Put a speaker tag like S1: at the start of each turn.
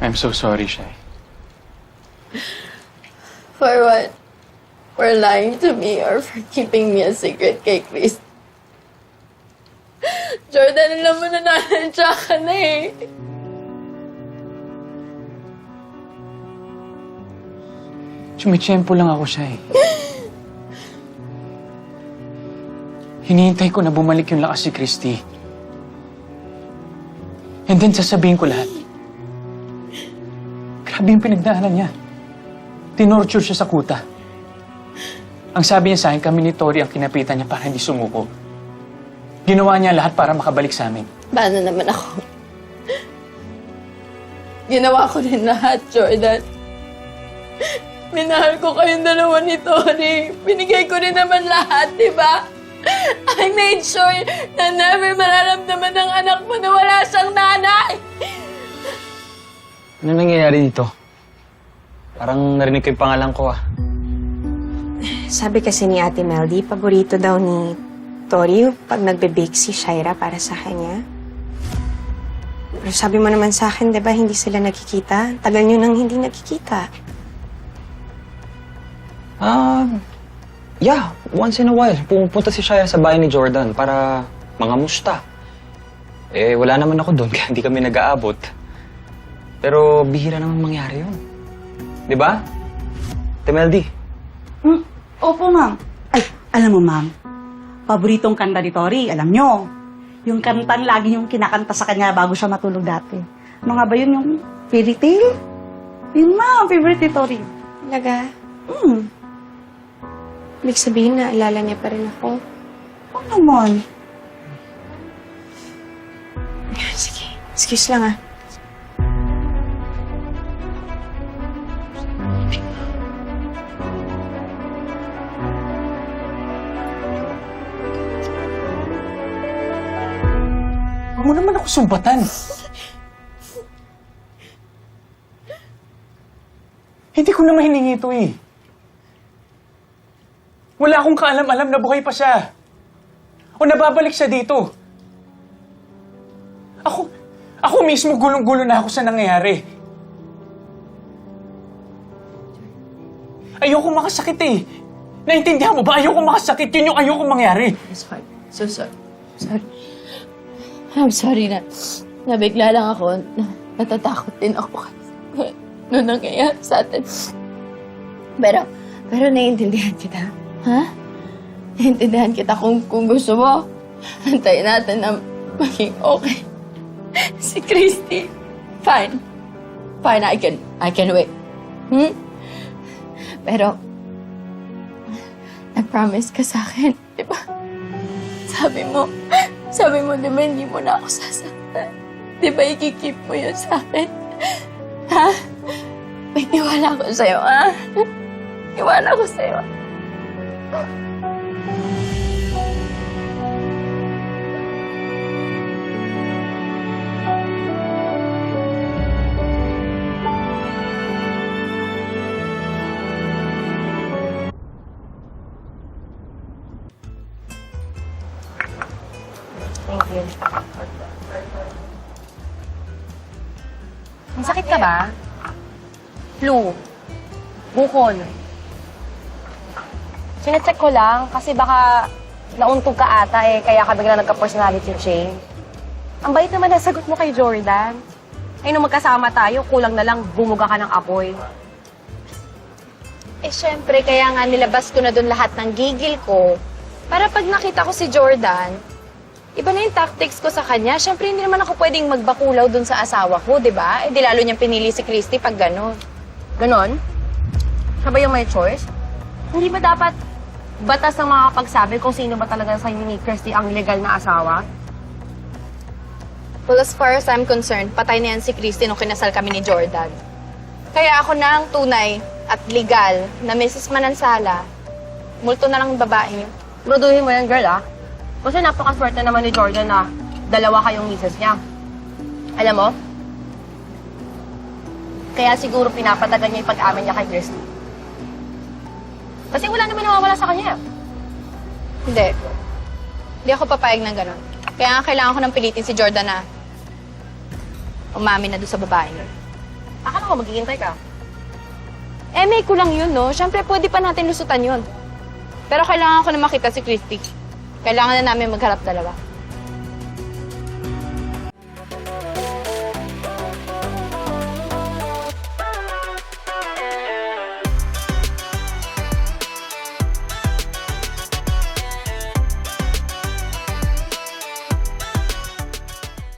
S1: I'm so sorry, Shai.
S2: For what? For lying to me or for keeping me a secret kay Chris? Jordan, alam mo na nanadya ka na eh.
S1: Sumitsyempo lang ako, Shai. Hinihintay ko na bumalik yung lakas si Christy. And then sasabihin ko lahat. Grabe yung pinagdaanan niya. Tinorture siya sa kuta. Ang sabi niya sa akin, kami ni Tori ang kinapitan niya para hindi sumuko. Ginawa niya lahat para makabalik sa amin.
S2: Paano naman ako? Ginawa ko rin lahat, Jordan. Minahal ko kayong dalawa ni Tori. Binigay ko rin naman lahat, di ba? I made sure na never mararamdaman ng anak mo na wala siyang nanay.
S3: Ano nangyayari dito? Parang narinig ko yung pangalan ko ah.
S4: Sabi kasi ni Ate Meldy, paborito daw ni Tori pag nagbe-bake si Shaira para sa kanya. Pero sabi mo naman sa akin, di ba, hindi sila nakikita? Tagal nyo nang hindi nakikita.
S3: Ah, yeah, once in a while, pumupunta si Shaya sa bahay ni Jordan para mangamusta. Eh, wala naman ako doon, kaya hindi kami nag-aabot. Pero bihira naman mangyari yun. Di ba? Temeldi,
S5: Hmm? Opo, ma'am. Ay, alam mo, ma'am. Paboritong kanta ni Tori, alam nyo. Yung kantang lagi yung kinakanta sa kanya bago siya matulog dati. Ano nga ba yun, yung fairy tale? Yun, ma'am, favorite ni Tori.
S4: Talaga?
S5: Hmm,
S4: Ibig sabihin na alala niya pa rin ako.
S5: ano naman?
S4: Sige, excuse lang ah.
S1: Huwag mo naman ako sumbatan. Hindi ko naman hiningi ito eh. Wala akong kaalam-alam na buhay pa siya. O nababalik siya dito. Ako, ako mismo gulong-gulo na ako sa nangyayari. Ayoko makasakit eh. Naintindihan mo ba? Ayoko makasakit. Yun yung ayoko mangyari.
S2: Sorry. So sorry. Sorry. I'm sorry na nabigla lang ako. Na- Natatakot din ako kasi noong nangyayari sa atin. Pero, pero naiintindihan kita. Ha? Naiintindihan kita kung, kung gusto mo. Antayin natin na maging okay. Si Christy. Fine. Fine, I can, I can wait. Hmm? Pero, nag-promise ka sa akin, di ba? Sabi mo, sabi mo, di hindi mo na ako sasaktan? Di ba ikikip mo yun sa akin? Ha? May tiwala ko sa'yo, ha? Tiwala ko sa'yo.
S6: Ang sakit ka ba? Flu. Bukol. Sinecheck ko lang kasi baka nauntog ka ata eh, kaya ka bigla nagka-personality change. Ang bait naman na sagot mo kay Jordan. Eh, nung magkasama tayo, kulang na lang bumuga ka ng apoy.
S7: Eh, syempre, kaya nga nilabas ko na doon lahat ng gigil ko. Para pag nakita ko si Jordan, iba na yung tactics ko sa kanya. Syempre, hindi naman ako pwedeng magbakulaw doon sa asawa ko, di ba? Eh, di lalo niyang pinili si Christy pag gano'n.
S6: Ganon? Siya ba yung may choice? Hindi ba dapat batas ang makakapagsabi kung sino ba talaga sa ni Kirsty ang legal na asawa?
S7: Well, as far as I'm concerned, patay na yan si Christy nung kinasal kami ni Jordan. Kaya ako na ang tunay at legal na Mrs. Manansala. Multo na lang ang babae niyo.
S6: Produhin mo yan, girl, ah. Kasi napakaswerte naman ni Jordan na dalawa kayong misis niya. Alam mo? Kaya siguro pinapatagan niya yung pag-amin niya kay Christy. Kasi wala naman nawawala sa kanya.
S7: Hindi. Hindi ako papayag ng gano'n. Kaya nga kailangan ko ng pilitin si Jordan na umamin na doon sa babae niya.
S6: Akala ko maghihintay ka.
S7: Eh, may kulang yun, no? Siyempre, pwede pa natin lusutan yun. Pero kailangan ko na makita si Christy. Kailangan na namin magharap dalawa.